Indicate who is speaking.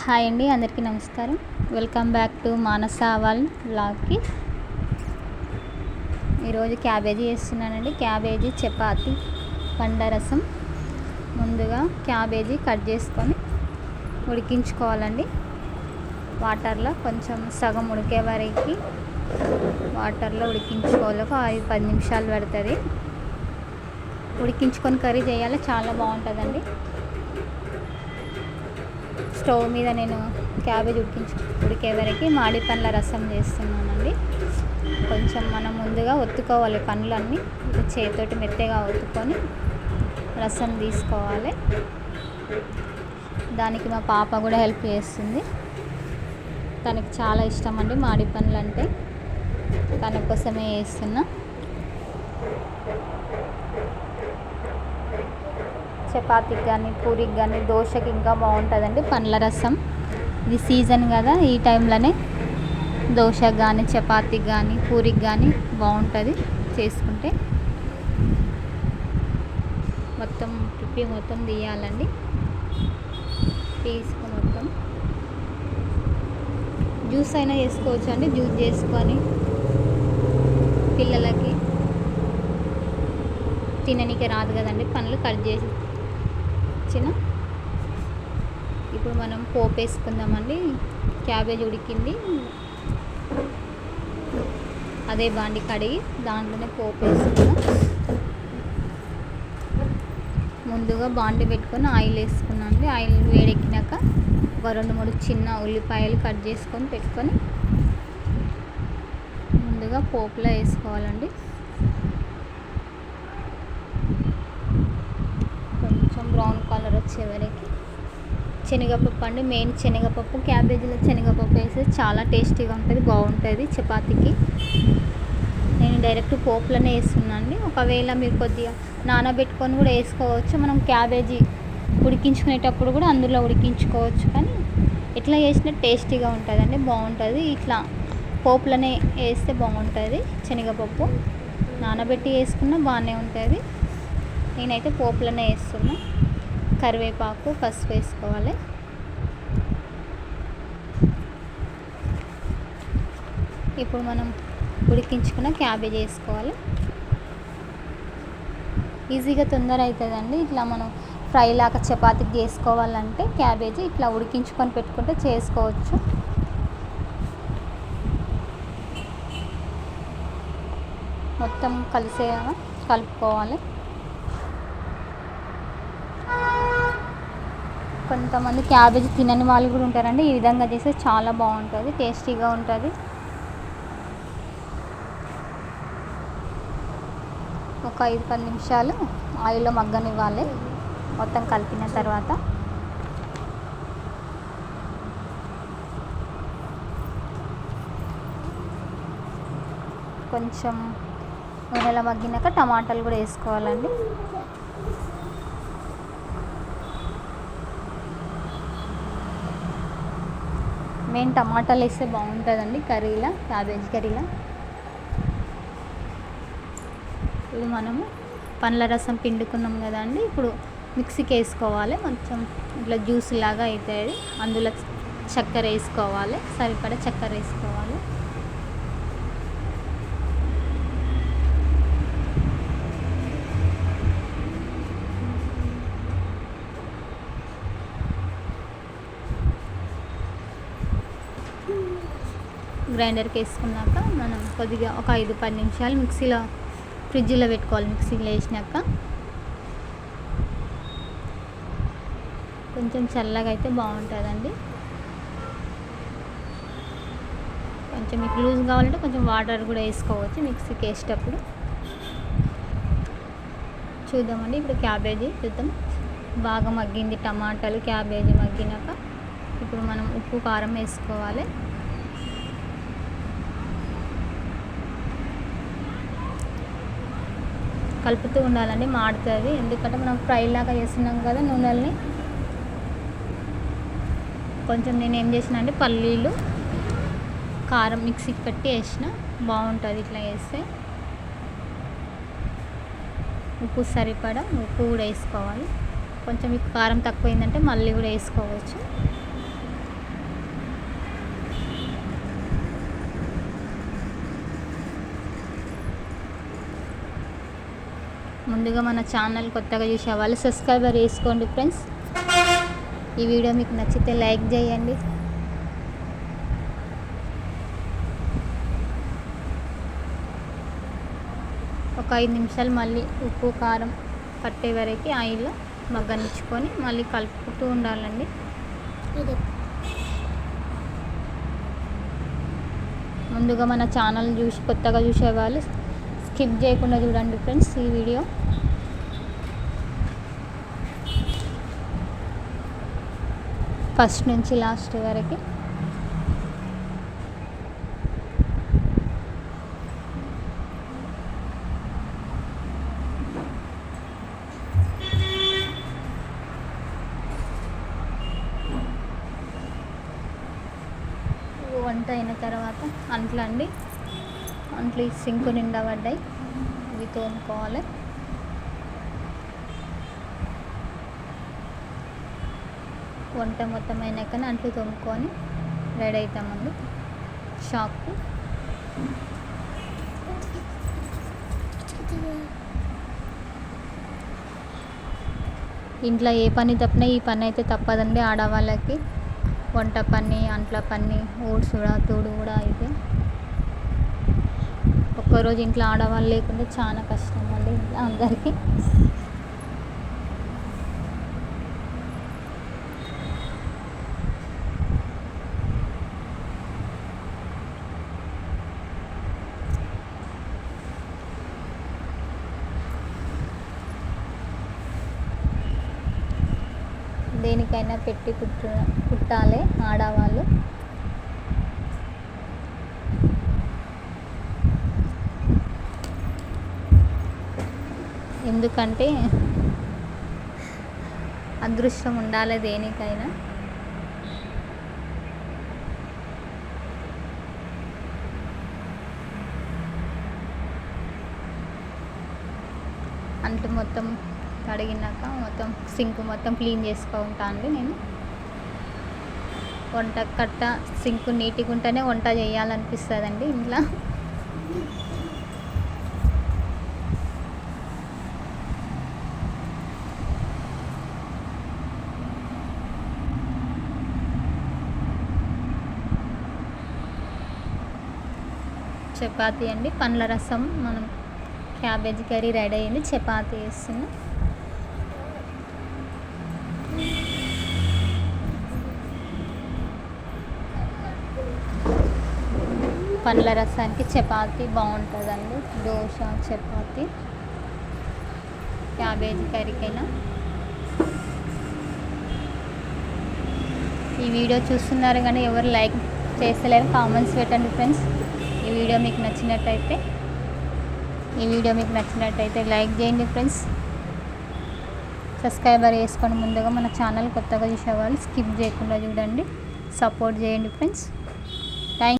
Speaker 1: Hi అండి అందరికీ నమస్కారం. వెల్కమ్ బ్యాక్ టు మానసావాల్ బ్లాగ్కి ఈరోజు క్యాబేజీ చేస్తున్నానండి. క్యాబేజీ చపాతి పండ రసం. ముందుగా క్యాబేజీ కట్ చేసుకొని ఉడికించుకోవాలండి. వాటర్లో కొంచెం సగం ఉడికే వరకు వాటర్లో ఉడికించుకోవాలి. ఒక ఐదు పది నిమిషాలు పడుతుంది. ఉడికించుకొని కర్రీ చేయాలి. చాలా బాగుంటుందండి. స్టవ్ మీద నేను క్యాబేజ్ ఉడికించు ఉడికే వరకు మాడి పండ్ల రసం చేస్తున్నానండి. కొంచెం మనం ముందుగా ఒత్తుకోవాలి పండ్లన్నీ. చేతితోటి మెత్తగా ఒత్తుకొని రసం తీసుకోవాలి. దానికి మా పాప కూడా హెల్ప్ చేస్తుంది. తనకి చాలా ఇష్టం అండి మాడి పండ్లు అంటే తన కోసమే వేస్తున్నా చపాతీకి కానీ పూరికి కానీ దోశకి ఇంకా బాగుంటుందండి పండ్ల రసం. ఇది సీజన్ కదా ఈ టైంలోనే దోశ కానీ చపాతీకి కానీ పూరికి కానీ బాగుంటుంది చేసుకుంటే. మొత్తం తిప్పి మొత్తం తీయాలండి. తీసుకుని మొత్తం జ్యూస్ అయినా చేసుకోవచ్చు అండి జ్యూస్ చేసుకొని పిల్లలకి తిననీకి రాదు కదండి పండ్లు కట్ చేసి ఇచ్చిన ఇప్పుడు మనం పోపు వేసుకుందామండి. క్యాబేజ్ ఉడికింది. అదే బాండి కడిగి దాంట్లోనే పోపు వేసుకున్నాం. ముందుగా బాండి పెట్టుకొని ఆయిల్ వేసుకున్నాం అండి. ఆయిల్ వేడెక్కినాక ఒక రెండు మూడు చిన్న ఉల్లిపాయలు కట్ చేసుకొని పెట్టుకొని ముందుగా పోపులో వేసుకోవాలండి కొంచెం బ్రౌన్ కలర్ వచ్చే వరకు శనగపప్పు అండి. మెయిన్ శనగపప్పు క్యాబేజీలో శనగపప్పు వేస్తే చాలా టేస్టీగా ఉంటుంది బాగుంటుంది చపాతీకి. నేను డైరెక్ట్ పోపులోనే వేస్తున్నాను ఒకవేళ మీరు కొద్దిగా నానబెట్టుకొని కూడా వేసుకోవచ్చు. మనం క్యాబేజీ ఉడికించుకునేటప్పుడు కూడా అందులో ఉడికించుకోవచ్చు కానీ ఎట్లా చేసినా టేస్టీగా ఉంటుందండి బాగుంటుంది. ఇట్లా పోపులోనే వేస్తే బాగుంటుంది శనగపప్పు. నానబెట్టి వేసుకున్నా బాగానే ఉంటుంది. నేనైతే పోపులోనే వేస్తున్నా. కరివేపాకు పసుపు వేసుకోవాలి. ఇప్పుడు మనం ఉడికించుకున్న క్యాబేజ్ వేసుకోవాలి. ఈజీగా తొందర అవుతుందండి ఇట్లా మనం ఫ్రై లాగా చపాతీకి చేసుకోవాలంటే క్యాబేజీ ఇట్లా ఉడికించుకొని పెట్టుకుంటే చేసుకోవచ్చు. మొత్తం కలిసే కలుపుకోవాలి. కొంతమంది క్యాబేజీ తినని వాళ్ళు కూడా ఉంటారండి. ఈ విధంగా చేస్తే చాలా బాగుంటుంది టేస్టీగా ఉంటుంది. ఒక ఐదు పది నిమిషాలు ఆయిల్లో మగ్గనివ్వాలి. మొత్తం కలిపిన తర్వాత. కొంచెం నూనెలో మగ్గినాక టమాటాలు కూడా వేసుకోవాలండి. మెయిన్ టమాటాలు వేస్తే బాగుంటుందండి? కర్రీలా? క్యాబేజ్ కర్రీలా? ఇప్పుడు మనము పండ్ల రసం పిండుకున్నాం కదండి ఇప్పుడు మిక్సీకి వేసుకోవాలి. కొంచెం ఇట్లా జ్యూస్ లాగా అవుతుంది అందులో చక్కెర వేసుకోవాలి. సరిపడా చక్కెర వేసుకోవాలి. గ్రైండర్కి వేసుకున్నాక మనం కొద్దిగా ఒక ఐదు పది నిమిషాలు మిక్సీలో ఫ్రిడ్జ్లో పెట్టుకోవాలి. మిక్సీలో వేసినాక కొంచెం చల్లగా అయితే బాగుంటుందండి. కొంచెం మీకు లూజ్ కావాలంటే కొంచెం వాటర్ కూడా వేసుకోవచ్చు మిక్సీకి వేసేటప్పుడు. చూద్దామండి ఇప్పుడు క్యాబేజీ చూద్దాం. బాగా మగ్గింది టమాటాలు క్యాబేజీ మగ్గినాక ఇప్పుడు మనం ఉప్పు కారం వేసుకోవాలి. కలుపుతూ ఉండాలండి మాడుతుంది. ఎందుకంటే మనం ఫ్రై లాగా చేస్తున్నాం కదా నూనెల్ని. కొంచెం నేను ఏం చేసిన అంటే పల్లీలు కారం మిక్సీకి పెట్టి వేసిన. బాగుంటుంది ఇట్లా వేస్తే ఉప్పు సరిపడా ఉప్పు కూడా వేసుకోవాలి. కొంచెం మీకు కారం తక్కువైందంటే మళ్ళీ కూడా వేసుకోవచ్చు. ముందుగా మన ఛానల్ కొత్తగా చూసే వాళ్ళు సబ్స్క్రైబర్ చేసుకోండి ఫ్రెండ్స్. ఈ వీడియో మీకు నచ్చితే లైక్ చేయండి. ఒక ఐదు నిమిషాలు మళ్ళీ ఉప్పు కారం పట్టే వరకు ఆయిల్లో మగ్గనిచ్చుకొని మళ్ళీ కలుపుతూ ఉండాలండి. ముందుగా మన ఛానల్ చూసి కొత్తగా చూసే వాళ్ళు స్కిప్ చేయకుండా చూడండి ఫ్రెండ్స్ ఈ వీడియో. ఫస్ట్ నుంచి లాస్ట్ వరకు. వంట అయిన తర్వాత అంట్లండి. అంట్లు ఈ సింకు నిండా పడ్డాయి. ఇవి తోముకోవాలి. వంట మొత్తం అయినాకనే అంట్లు తోముకొని రెడీ అవుతామండి షాప్కి. ఇంట్లో ఏ పని తప్పినా ఈ పని అయితే తప్పదండి ఆడవాళ్ళకి. వంట పని అంట్ల పని ఊడ్చుడా తూడు కూడా అయితే. ఒక్కరోజు ఇంట్లో ఆడవాళ్ళు లేకుంటే చాలా కష్టం అండి అందరికీ. దేనికైనా పెట్టి పుట్టు పుట్టాలి ఆడవాళ్ళు. ఎందుకంటే అదృష్టం ఉండాలి దేనికైనా. అంట్లు మొత్తం కడిగినాక మొత్తం సింక్ మొత్తం క్లీన్ చేసుకుంటా అండి నేను. వంట కట్ట సింక్ నీట్గా ఉంటేనే వంట చేయాలనిపిస్తుందండి ఇంట్లో. చపాతీ అండి. పండ్ల రసం మనం క్యాబేజీ కర్రీ రెడీ అయింది. చపాతీ వేస్తున్నాం. పండ్ల రసానికి చపాతీ బాగుంటుందండి. దోశ చపాతీ క్యాబేజీ కర్రీకైనా. ఈ వీడియో చూస్తున్నారు కానీ ఎవరు లైక్ చేస్తలేరు. కామెంట్స్ పెట్టండి ఫ్రెండ్స్. ఈ వీడియో మీకు నచ్చినట్టయితే ఈ వీడియో మీకు నచ్చినట్టయితే లైక్ చేయండి ఫ్రెండ్స్. సబ్స్క్రైబర్ చేసుకోండి ముందుగా మన ఛానల్ కొత్తగా చూసేవాళ్ళు స్కిప్ చేయకుండా చూడండి. సపోర్ట్ చేయండి ఫ్రెండ్స్.